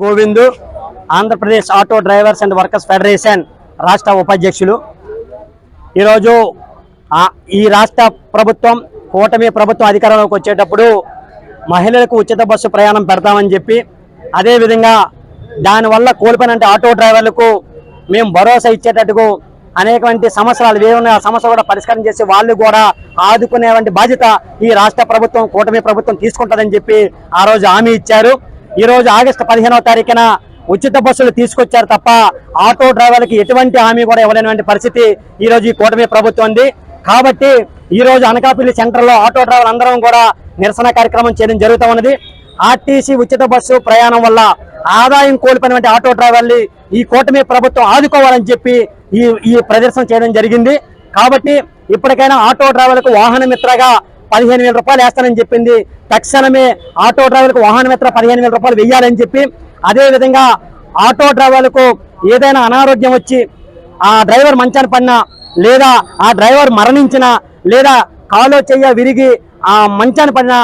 Govindu Andhra Pradesh auto drivers and workers federation రాష్ట్ర ఉపాధ్యక్షులు. ఈరోజు ఈ రాష్ట్ర ప్రభుత్వం కూటమి ప్రభుత్వం అధికారంలోకి వచ్చేటప్పుడు మహిళలకు ఉచిత బస్సు ప్రయాణం పెడతామని చెప్పి అదేవిధంగా దానివల్ల కోల్పోయినంటే ఆటో డ్రైవర్లకు మేము భరోసా ఇచ్చేటట్టుకు అనేకమంది సమస్యలు ఏమున్నా ఆ సమస్యలు కూడా పరిష్కారం చేసి వాళ్ళు కూడా ఆదుకునేటువంటి బాధ్యత ఈ రాష్ట్ర ప్రభుత్వం కూటమి ప్రభుత్వం తీసుకుంటుందని చెప్పి ఆ రోజు హామీ ఇచ్చారు. ఈ రోజు ఆగస్టు పదిహేనవ తారీఖున ఉచిత బస్సులు తీసుకొచ్చారు తప్ప ఆటో డ్రైవర్లకి ఎటువంటి హామీ కూడా ఇవ్వలేనటువంటి పరిస్థితి ఈ రోజు ఈ కూటమి ప్రభుత్వం ఉంది. కాబట్టి ఈ రోజు అనకాపల్లి సెంటర్లో ఆటో డ్రైవర్ అందరం కూడా నిరసన కార్యక్రమం చేయడం జరుగుతూ ఉన్నది. ఆర్టీసీ ఉచిత బస్సు ప్రయాణం వల్ల ఆదాయం కోల్పోయినటువంటి ఆటో డ్రైవర్లు ఈ కూటమి ప్రభుత్వం ఆదుకోవాలని చెప్పి ఈ ఈ ప్రదర్శన చేయడం జరిగింది. కాబట్టి ఇప్పటికైనా ఆటో డ్రైవర్లకు వాహన మిత్రగా పదిహేను వేల రూపాయలు వేస్తానని చెప్పింది. తక్షణమే ఆటో డ్రైవర్లకు వాహనం మిత్ర పదిహేను వేల రూపాయలు వెయ్యాలని చెప్పి అదేవిధంగా ఆటో డ్రైవర్లకు ఏదైనా అనారోగ్యం వచ్చి ఆ డ్రైవర్ మంచాన పడినా లేదా ఆ డ్రైవర్ మరణించిన లేదా కాలో చెయ్య విరిగి ఆ మంచాన పడిన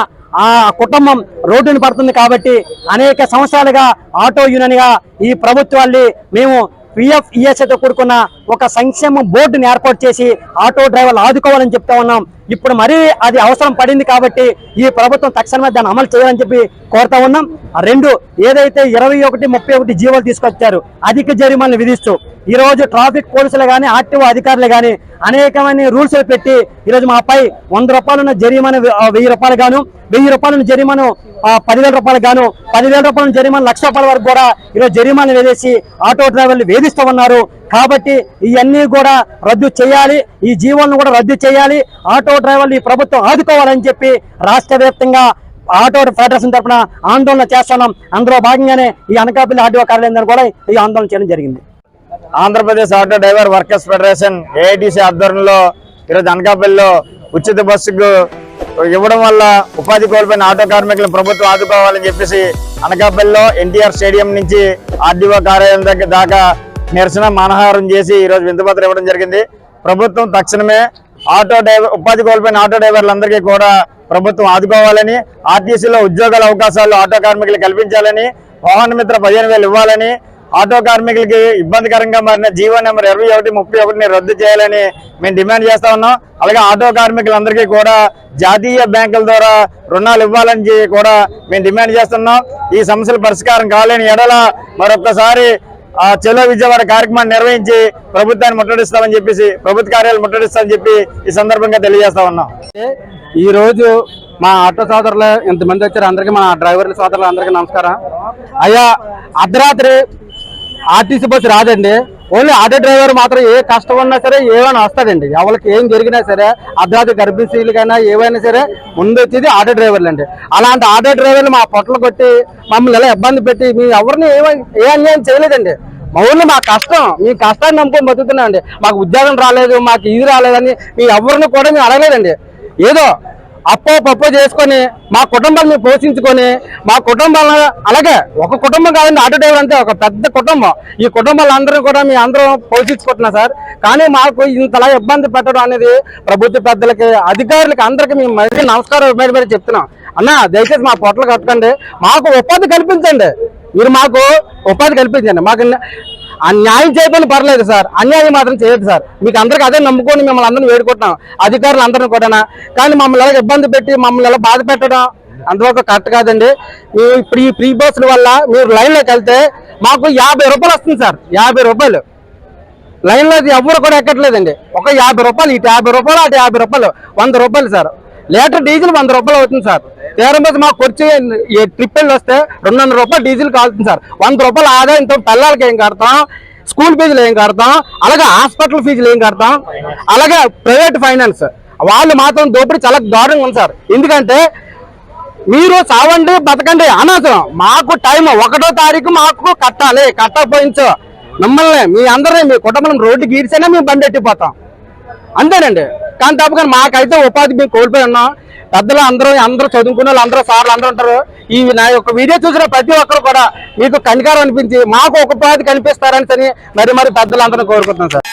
ఆ కుటుంబం రోడ్డును పడుతుంది కాబట్టి అనేక సంవత్సరాలుగా ఆటో యూనియన్గా ఈ ప్రభుత్వాన్ని మేము పిఎఫ్ ఈఎస్ఐతో కూడుకున్న ఒక సంక్షేమ బోర్డుని ఏర్పాటు చేసి ఆటో డ్రైవర్లు ఆదుకోవాలని చెప్తా ఉన్నాం. ఇప్పుడు మరీ అది అవసరం పడింది కాబట్టి ఈ ప్రభుత్వం తక్షణమే దాన్ని అమలు చేయాలని చెప్పి కోరుతా ఉన్నాం. రెండు ఏదైతే ఇరవై ఒకటి ముప్పై ఒకటి జీవోలు తీసుకొచ్చారు అధిక జరిమానాలు విధిస్తూ ఈరోజు ట్రాఫిక్ పోలీసులు కానీ ఆర్టీఓ అధికారులు కానీ అనేకమైన రూల్స్ పెట్టి ఈరోజు మాపై వంద రూపాయలున్న జరిమానా వెయ్యి రూపాయలు గాను వెయ్యి రూపాయల జరిమాను పదివేల రూపాయలు గాను పదివేల రూపాయల జరిమాను లక్ష రూపాయల వరకు కూడా ఈరోజు జరిమానాలు వేసి ఆటో డ్రైవర్లు వేధిస్తూ ఉన్నారు. కాబట్టి ఇవన్నీ కూడా రద్దు చేయాలి ఈ జీవోలను కూడా రద్దు చేయాలి. ఆటో డ్రైవర్లు ఈ ప్రభుత్వం ఆదుకోవాలని చెప్పి రాష్ట్ర వ్యాప్తంగా ఆటో ఫెడరేషన్ తరఫున ఆందోళన చేస్తున్నాం. అందులో భాగంగానే ఈ అనకాపల్లి ఆర్డీఓ కార్యాలయం దగ్గర కూడా ఈ ఆందోళన చేయడం జరిగింది. Andhra Pradesh auto driver workers federation AITC ఆధ్వర్యంలో ఈరోజు అనకాపల్లిలో ఉచిత బస్సుకు ఇవ్వడం వల్ల ఉపాధి కోల్పోయిన ఆటో కార్మికులను ప్రభుత్వం ఆదుకోవాలని చెప్పేసి అనకాపల్లిలో ఎన్టీఆర్ స్టేడియం నుంచి ఆర్డీఓ కార్యాలయం దగ్గర దాకా నిరసన మానహారం చేసి ఈరోజు వింతపత్రం ఇవ్వడం జరిగింది. ప్రభుత్వం తక్షణమే ఆటో డ్రైవర్ ఉపాధి కోల్పోయిన ఆటో డ్రైవర్లందరికీ కూడా ప్రభుత్వం ఆదుకోవాలని ఆర్టీసీలో ఉద్యోగాల అవకాశాలు ఆటో కార్మికులు కల్పించాలని వాహన మిత్ర పదిహేను వేలు ఇవ్వాలని ఆటో కార్మికులకి ఇబ్బందికరంగా మారిన జీవో నెంబర్ ఇరవై ఒకటి ముప్పై ఒకటిని రద్దు చేయాలని మేము డిమాండ్ చేస్తా ఉన్నాం. అలాగే ఆటో కార్మికులందరికీ కూడా జాతీయ బ్యాంకుల ద్వారా రుణాలు ఇవ్వాలని కూడా మేము డిమాండ్ చేస్తున్నాం. ఈ సమస్యల పరిష్కారం కాలేని ఎడల మరొకసారి ఆ చెలో విజయవాడ కార్యక్రమాన్ని నిర్వహించి ప్రభుత్వాన్ని ముట్టడిస్తామని చెప్పేసి ప్రభుత్వ కార్యాలు ముట్టడిస్తామని చెప్పి ఈ సందర్భంగా తెలియజేస్తా ఉన్నాం. ఈ రోజు మా ఆటో సోదరులు ఎంతమంది వచ్చారు. అందరికీ మా డ్రైవర్ల సోదరులు అందరికీ నమస్కారం. అయ్యా అర్ధరాత్రి ఆర్టీసీ బస్సు రాదండి. ఓన్లీ ఆటో డ్రైవర్ మాత్రం ఏ కష్టం ఉన్నా సరే ఏమైనా వస్తాడండి ఎవరికి ఏం జరిగినా సరే అర్ధరాత్రి గర్భిణీలకైనా ఏవైనా సరే ముందు వచ్చేది ఆటో డ్రైవర్లు అండి అలాంటి ఆటో డ్రైవర్లు మా పొట్టలు కొట్టి మమ్మల్ని ఇలా ఇబ్బంది పెట్టి మీ ఎవరిని ఏమై ఏ అన్యాయం చేయలేదండి. మా ఊళ్ళో మా కష్టం. మీ కష్టాన్ని నమ్ముకొని బతుకుతున్నాం అండి మాకు ఉద్యోగం రాలేదు మాకు ఇది రాలేదని మీ ఎవరిని కూడా మేము అడగలేదండి. ఏదో అప్పో పప్పో చేసుకొని మా కుటుంబాన్ని పోషించుకొని మా కుటుంబాలను అలాగే ఒక కుటుంబం కాదండి ఆటో డ్రైవర్ అంటే ఒక పెద్ద కుటుంబం. ఈ కుటుంబాలందరూ కూడా మీ అందరం పోషించుకుంటున్నాం సార్. కానీ మాకు ఇంతలా ఇబ్బంది పెట్టడం అనేది ప్రభుత్వ పెద్దలకి అధికారులకి అందరికీ మేము మరీ నమస్కారం మీద మీద చెప్తున్నాం. అన్న దయచేసి మా పొట్టలు కట్టకండి. మాకు ఉపాధి కల్పించండి. మీరు మాకు ఉపాధి కల్పించండి మాకు న్యాయం చేయకపోయినా పర్లేదు సార్. అన్యాయం మాత్రం చేయదు సార్. మీకు అందరికి అదే నమ్ముకొని మిమ్మల్ని అందరిని వేడుకుంటున్నాం. అధికారులు అందరిని కూడా కానీ మమ్మల్ని ఎలా ఇబ్బంది పెట్టి మమ్మల్ని ఎలా బాధ పెట్టడం అందువల్ల కరెక్ట్ కాదండి. ఈ ఇప్పుడు ఈ ఫ్రీ బస్సుల వల్ల మీరు లైన్లోకి వెళ్తే మాకు యాభై రూపాయలు వస్తుంది సార్. యాభై రూపాయలు. లైన్లో ఎవరు కూడా ఎక్కట్లేదండి. ఒక యాభై రూపాయలు ఇటు యాభై రూపాయలు అటు యాభై రూపాయలు. వంద రూపాయలు సార్. లీటర్ డీజిల్ వంద రూపాయలు అవుతుంది సార్. తీరం మీద మాకు వచ్చి ట్రిప్ వెళ్ళి వస్తే రెండు వందల రూపాయలు డీజిల్ కాలుతుంది సార్. వంద రూపాయలు ఆదాయంతో పిల్లలకి ఏం కడతాం? స్కూల్ ఫీజులు ఏం కడతాం? అలాగే హాస్పిటల్ ఫీజులు ఏం కడతాం? అలాగే ప్రైవేట్ ఫైనాన్స్. వాళ్ళు మాత్రం దోపిడీ చాలా దారుణంగా ఉంది సార్. ఎందుకంటే మీరు చావండి బతకండి అనవసరం. మాకు టైం ఒకటో తారీఖు మాకు కట్టాలి. కట్టకపోయించు. మిమ్మల్ని మీ అందరినీ మీ కుటుంబం రోడ్డు గీడితేనే మేము బండి ఎట్టిపోతాం అంతేనండి. కానీ తప్పకుండా మాకైతే ఉపాధి మేము కోల్పోయి ఉన్నాం. పెద్దలు అందరూ అందరూ చదువుకున్న వాళ్ళు అందరూ సార్లు అందరూ ఉంటారు. ఈ నా యొక్క వీడియో చూసిన ప్రతి ఒక్కరు కూడా మీకు కనికారం అనిపించి మాకు ఒక ఉపాధి కనిపిస్తారని సరి మరి మరి పెద్దలు అందరూ కోరుకుంటున్నాం సార్.